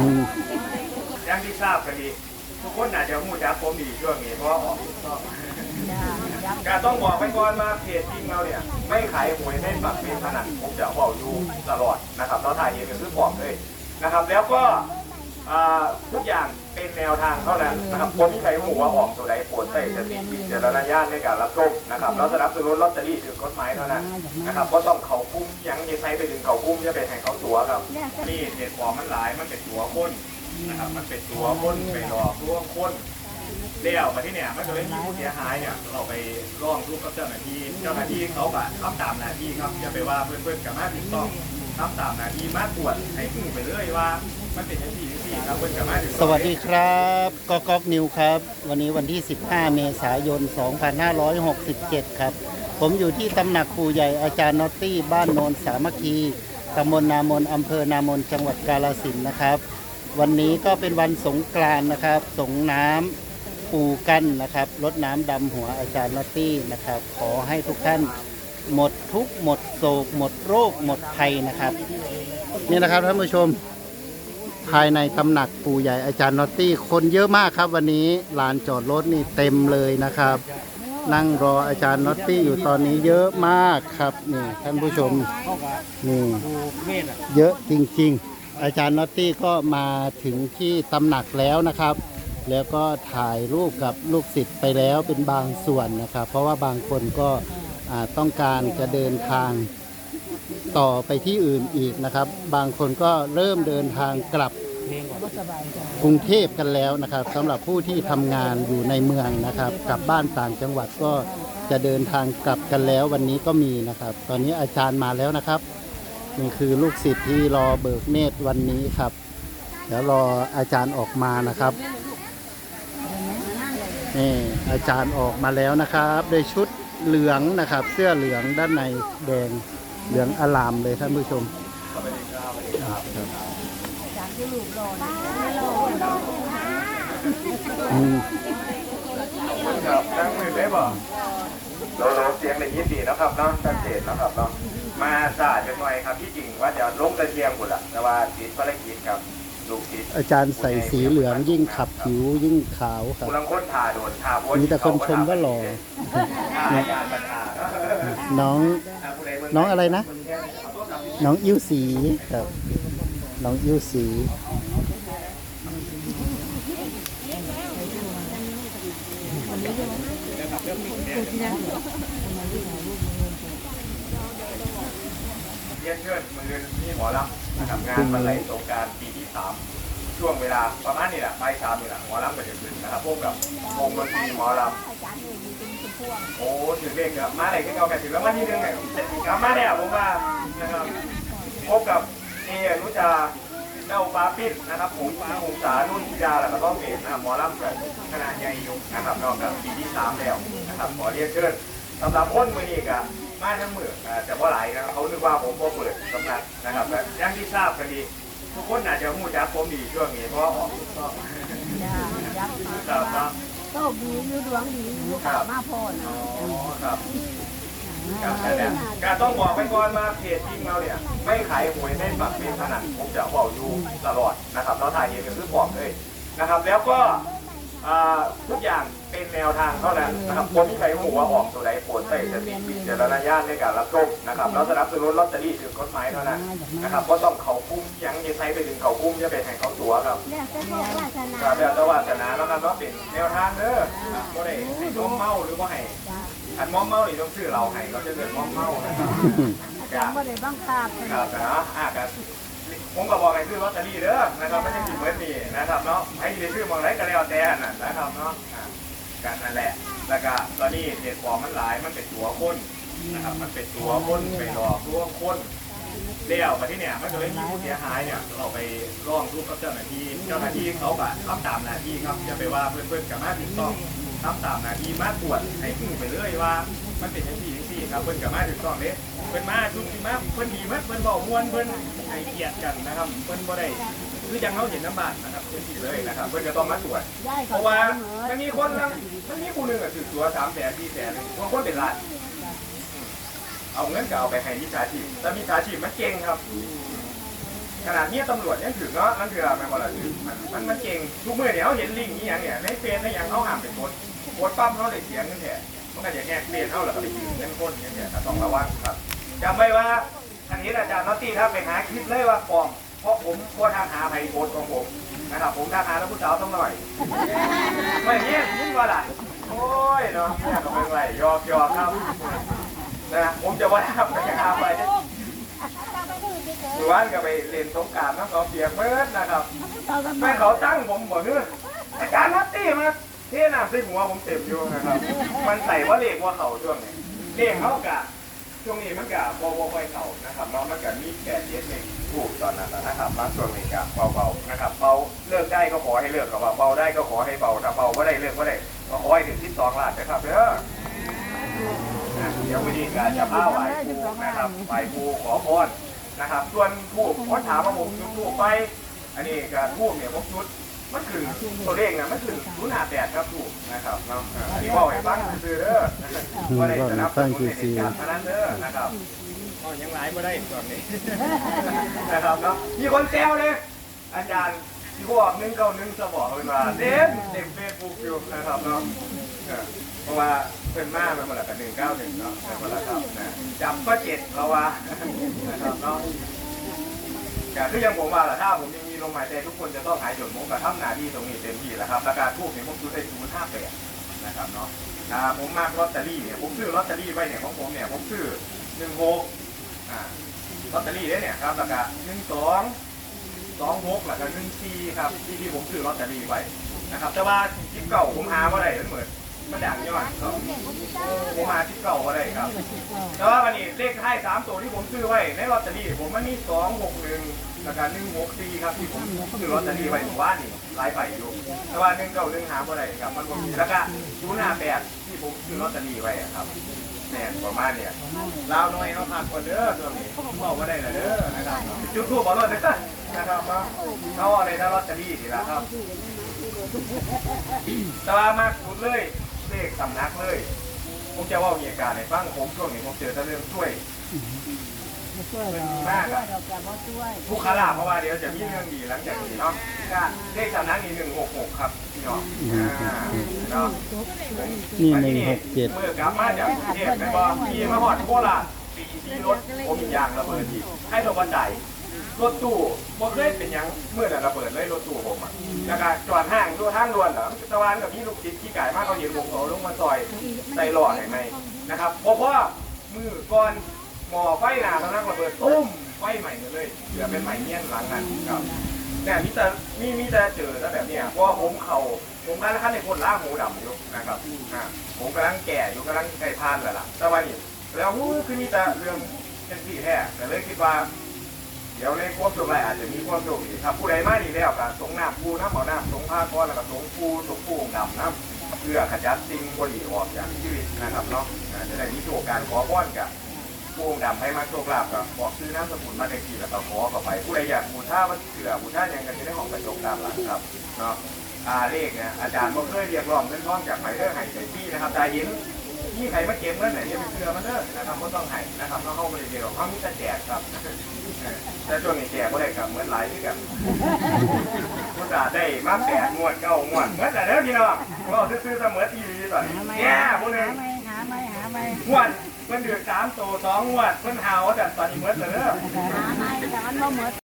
อืย่างที่ทราบกันดีทุกคนอาจจะมูจักผมดีช่วงนี้เพราะว่าออบการต้องบอกไปก่อนมาเพจจริงเราเนี่ย ไม่ขายหวยในปักเป็นขนาดผมจะบอกอยู่ตลอดนะครับเราถ่ายเองก็คือบอกเลยนะครับ แล้วก็ ทุกอย่างเป็นแนวทางเท่านั้นนะครับคนที่ใช้หัวออกตัวใดโปรดใส่สติวิจารณญาณในการรับชมนะครับเราสนับสนุนลอตเตอรี่ถือกฎหมายเท่านั้นนะครับก็ต้องเขาคุ้มยังยังใช้ไปถึงเขาคุ้มจะไปแทงเขาตัวครับนี่เหตุผลมันหลายมันเป็นตัวคนนะครับมันเป็นตัวคนไปหลอกลวงคนเลี้ยวมาที่เนี่ยมันจะไม่มีผู้เสียหายเนี่ยเราไปร้องทุกข์กับเจ้าหน้าที่ เจ้าหน้าที่เขาแบบทำตามหน้าที่ครับอย่าไปว่าเพื่อนๆกับมาถูกต้องทำตามหน้าที่มาตรวจให้ผู้ไปเรื่อยว่า มันเป็นอย่างที่ที่ครับเพื่อนกับมาถูกต้องสวัสดีครับกอกอกนิวครับ วันนี้วันที่ 15 เมษายน 2567 ครับ ผมอยู่ที่ตำหนักปู่ใหญ่อาจารย์นอตตี้ บ้านโนนสามัคคีตำบลนามนอำเภอนามนจังหวัดกาฬสินธุ์นะครับ วันนี้ก็เป็นวันสงกรานต์นะครับ สงน้ำปูกั้นนะครับรดน้ำดำหัวอาจารย์นอตตี้นะครับ ขอให้ทุกท่านหมดทุกข์หมดโศก หมดโรค หมดภัยนะครับ นี่นะครับท่านผู้ชม ภายในตำหนักปู่ใหญ่อาจารย์นอตตี้ คนเยอะมากครับ วันนี้ลานจอดรถนี่เต็มเลยนะครับ นั่งรออาจารย์นอตตี้อยู่ตอนนี้เยอะมากครับนี่ท่านผู้ชมนี่เยอะจริง ๆ อาจารย์นอตตี้ก็มาถึงที่ตำหนักแล้วนะครับ แล้วก็ถ่ายรูปกับลูกศิษย์ไปแล้วเป็นบางส่วนนะครับ เพราะว่าบางคนก็ต้องการจะเดินทางต่อไปที่อื่นอีกนะครับ บางคนก็เริ่มเดินทางกลับ กรุงเทพกันแล้วนะครับสำหรับผู้ที่ทำงานอยู่ในเมืองนะครับกลับบ้านต่างจังหวัดก็จะเดินทางกลับกันแล้ววันนี้ก็มีนะครับ ตอนนี้อาจารย์มาแล้วนะครับนี่คือลูกศิษย์ที่รอเบิกเนตรวันนี้ครับเดี๋ยวรออาจารย์ออกมานะครับนี่อาจารย์ออกมาแล้วนะครับด้วยชุดเหลืองนะครับ เสื้อเหลืองด้านในแดงเหลืองอลามเลยท่านผู้ชมอืม ครับนั่งมือได้บ่เราเราเสียงในยินดีนะครับเนาะชัดเจนนะครับเนาะมาสาดกันหน่อยครับที่จริงว่าจะลงตะเกียงหมดละแต่ว่าติดภารกิจครับลูกติดอาจารย์ใส่สีเหลืองยิ่งขับผิวยิ่งขาวครับผู้ลังคนทาโดนทาโพสมีแต่คนชมว่าหล่ออาจารย์ปัญหาน้องน้องอะไรนะ น้องอิ้วสีครับ น้องอิ้วสีเรียนเชิญมือที่หมอลำนะครับงานบรรลัยสงกรารปีที่สามช่วงเวลาประมาณนี้แหละบ่ายสามนี่แหละหมอลำก็จะขึ้นนะครับพบกับวงดนตรีหมอลำโอ้ถึงเด็กอะมาไหนก็เอาแบบถึงแล้วมาที่นึงไงกลับมาเนี่ยผมว่านะครับพบกับ เออนุจาเจ้าฟ้าปิดนะครับผมฟ้าหงสานุ่นทิยาแล้วก็เปลี่ยนะครับหมอลำแบบขนาดใหญ่ยู่นะครับนอกจากปีที่สามแล้วนะครับขอเรียนเชิญสำหรับคนมือนี้กะมาทั้งมืออ่าแต่ว่าหลายนะครับเขานึกว่าผมพอเปิดสำนักนะครับและย่างที่ทราบกันดีทุกคนอาจจะมูจักผมดีช่วงนี้เพราะว่าออกทุกช่องครับครับโชคดีอยู่ดวงดีอยู่ข่าวมาพอ๋อครับ ครับนั่นแหละการต้องบอกไปก่อนมาเพจจริงเราเนี่ย ไม่ขายหวยในปักเป็นพนันผมจะบอกอยู่ตลอดนะครับเราถ่ายเองก็คือบอกเลยนะครับ แล้วก็อ่าทุกอย่างเป็นแนวทางเท่านั้นนะครับคนที่ใช้หัวาออกตัวใดโปรดใส่สติวิจารณญาณในการรับชมนะครับเราสนับสนุนลอตเตอรี่ถือกฎหมายเท่านั้นนะครับก็ต้องเขาคุ้มยังยังใช้ไปถึงเขาคุ้มจะไปแทงเขาตัวครับแล้วแต่โชควาสนาครับแล้วแต่ว่าสนาแล้วกันว่าเป็นแนวทางเด้อก็ได้ให้มอมเมาหรือว่าให้ อันมอมเมานี่ต้องชื่อเราให้เราจะเกิดมอมเมานะครับจังบ่ได้บังคับครับนะอะครับผมก็บอกให้ซื้อลอตเตอรี่เด้อนะครับไม่ใช่สิบเมื่อนี่นะครับเนาะให้ได้ซื้อมองไรก็แล้วแต่น่ะนะครับเนาะกันนั่นแหละ แล้วก็ตอนนี้เด็ดฟอร์มมันหลายมันเป็นตัวคนนะครับมันเป็นตัวคนไปหลอกลวงคนเลี้ยวมาที่เนี่ยมันก็เลยมีผู้เสียหายเนี่ยเราไปร้องทุกข์กับเจ้าหน้าที่เจ้าหน้าที่เขาแบบทำตามหน้าที่ครับอย่าไปว่าเพื่อนๆกับมาถูกต้อง ทำตามหน้าที่มาตรวจให้ผู้ไปเรื่อยว่า มันเป็นอย่างที่อย่างที่ครับเพื่นกับมาถูกต้องเด้เพื่นมาทุกทีมาเพื่นดีมากเพื่นบอกมวนเพื่นให้เกียรติกันนะครับเพื่นบ่ได้คือยังเขาเห็นน้ำบาดนะครับเป็นที่เลยนะครับเพื่นก็ต้องมาตรวจเพราะว่ามันมีคนมันมีคนหนึ่งอะถือตัวสามแสนสี่แสนบางคนเป็นล้านเอาเงินก็เอาไปให้มิจฉาชีพแต่มิจฉาชีพมันเก่งครับ ขนาดเนี้ยตำรวจยังถึงเนาะนั่นคือแม่บอลถึงมันมันมันเก่งทุกมื่อเนี่ยเขาเห็นลิงนี่อย่างเนี่ยในเฟซในอย่างเขาห้ามเป็นคนโพสต์ปั๊มเขาเลยเสียงนั่นแหละมันก็จะแง่เฟซเขาแล้วก็ไปยืนเล่นคนอย่างเงี้ยต้องระวังครับจำไว้ว่าอันนี้อาจารย์นอตตี้ครับไปหาคลิปเลยว่าปลอมเพราะผมโพสทางหาไผ่โพสของผมนะครับผมทางหาแล้วผู้สาวต้องหน่อยไม่เงี้ยยิ่งกว่าล่ะโอ้ยเนาะเนี่ยก็เป็นไรยอกยอกครับนะผมจะว่าทำไปหาไป หรือว่าก็ไปเรียนสงกรารน้ำเขาเปียกเบิดนะครับแม่เขาตั้งผมบอกเนื้ออาจารย์นัตตี้มาเทน้ำใส่หัวผมเต็มอยู่นะครับ มันใส่ว่าเลขว่าเขาช่วงนี้เลขเขากะช่วงนี้มันกะบอบอค่อยเขานะครับเนาะมันกะมีแก่เย็ดหนึ่งถูกตอนนั้นนะครับมาช่วงนี้กะเบาๆนะครับเบาเลิกได้ก็ขอให้เลิกกับว่าเบาได้ก็ขอให้เบาถ้าเบาก็ได้เลิกก็ได้ก็ขอให้ถึงที่สองล้านนะครับเด้อเดี๋ยววิธีการจะผ้าไหวครูนะครับไหวครูขอพร นะครับ ส่วนผู้คนถามว่าผมจุดทูบไป อันนี้การทูบเนี่ยผมจุดมันคือตัวเลขนะมันคือศูนย์ห้าแปดครับทูบนะครับเนาะอันนี้บอกให้ฟังคือเด้อว่าได้สนับสนุนในการพนันเด้อนะครับก็ยังไลฟ์ไม่ได้ตอนนี้นะครับเนาะมีคนแซวเลยอาจารย์ที่บอกหนึ่งเก้าหนึ่งจะบอกเลยว่าเด็กเด็กเฟซบุ๊กอยู่นะครับเนาะ เพราะว่าเป็นมากเป็นมาละกันหนึ่งเก้าหนึ่งเนาะเป็นมาละครับนะจำก็เจ็ดเพราะว่านะครับเนาะแต่คือยังผมว่าละถ้าผมยังมีลมหายใจทุกคนจะต้องหายจดมุกกับทำหนาที่ตรงนี้เต็มที่แล้วครับราคาทูบเนี่ยผมซื้อได้ศูนห้าแปดนะครับเนาะอ่าผมมากลอตเตอรี่เนี่ยผมซื้อลอตเตอรี่ไว้เนี่ยของผมเนี่ยผมซื้อหนึ่งหกอ่าลอตเตอรี่เนี่ยครับราคาหนึ่งสองสองหกหลักหนึ่งซีครับที่ที่ผมซื้อลอตเตอรี่ไว้นะครับ แต่ว่าทิปเก่าผมหาว่าได้เหมือน มันดังยอดครับผมหาทิปเก่าว่าได้ครับ แต่ว่าวันนี้เลขท้ายสามตัวที่ผมซื้อไว้ในลอตเตอรี่ผมมันมีสองหกหนึ่งแล้วก็หนึ่งหกซีครับที่ผมซื้อลอตเตอรี่ไว้ผมว่านี่หลายใบอยู่แต่ว่าหนึ่งเก่าหนึ่งหาว่าได้ครับมันผมมีแล้วก็ศูนย์ห้าแปดที่ผมซื้อลอตเตอรี่ไว้อะครับเนี่ยประมาณเนี่ยลาวน้อยเขาพักกว่าเด้อตัวนี้บอกว่าได้ละเด้อนะครับจุดทูบบอกเลยเด้อนะครับเนาะเขาเอาอะไรนะลอตเตอรี่นี่แหละครับแต่ว่ามากสุดเลย เลขสำนักเลย ผมจะว่ามีอาการในฟังผมช่วงนี้ผมเจอแต่เรื่องช่วยช่วยเป็นเราดีมากอะเราจะบ่ช่วยทุกขลาภเพราะว่าเดี๋ยวจะมีเรื่องดีหลังจากนี้เนาะก็เลขสำนักนี่หนึ่งหกหกครับพี่น้องอ่าเนาะนี่หนึ่งหกเจ็ดเมื่อกลับมาจากกรุงเทพไปบอกพี่มาหอดโคราชปีที่รถผมอีกอย่างระเบิดอีกให้ตัวบันได รถตู้บ่เคยเป็นหยังเมื่อนั้นระเบิดเลยรถตู้ผมอะแล้วก็จอดห้างตัวห้างด่วนเหรอตะวันกับพี่ลูกจิตที่ไก่มากเขาเห็นผมเขาลงมาซอยใส่หล่อเห็นไหมนะครับเพราะว่ามือก่อนหมอไฟหนาตอนนั้นระเบิดตุ้มไฟใหม่หมดเลยเหลือเป็นใหม่เงี้ยนหลังนั้นครับเนี่ยมีแต่มีมีแต่เจอแต่แบบเนี้ยเพราะว่าผมเข่าผมกำลังขั้นในคนล่าหมูดำอยู่นะครับอ่าผมกำลังแก่อยู่กำลังใกล้พานแล้วล่ะแต่ว่านี่แล้วหูคือมีแต่เรื่องเป็นที่แท้แต่เลยคิดว่า เดี๋ยวในความโชคร้ายอาจจะมีความโชคดีครับผู้ใดมาดีแล้วก็สงน้ำปูน้ำเอาน้ำสงผ้าก้อนแล้วก็สงปูสงปูองดำน้ำเพื่อขจัดสิ่งบดีออกจากชีวิตนะครับเนาะจะได้มีโชคการขอพรกับปูองดำให้มาโชคลาภกับบอกซื้อน้ำสมุนมาในทีแล้วก็ขอเข้าไป ผู้ใดอยากบูชาวันเสือบูชาอย่างกันจะได้ของกระจกตามหลังครับเนาะอาเลขเนี่ยอาจารย์บ่เคยเรียกร้องเงินทองจากไหนเด้อให้ใจพี่นะครับใจเย็นนี่ใครมาเก็บเงินไหนเนี่ยเป็นเสือมันเด้อนะครับก็ต้องให้นะครับต้องเข้าไปเดียวเขามีแต่แจกครับ ช่วงนี้แจกก็ได้กับเหมือนหลายที่กับผู้จ่าได้มาแปดงวดเก้างวดเหมือนแต่เด้อพี่น้องก็ซื้อเสมอทีวีตอนนี้หมแย่พวกนึหางไหมหาไม่หาไหมงวดเพิ่นเดือดสามโตสองงวดเพิ่นหาวแต่ตอนนี้เหมือนแต่เด้อหาไม่แต่มันบ่หมือน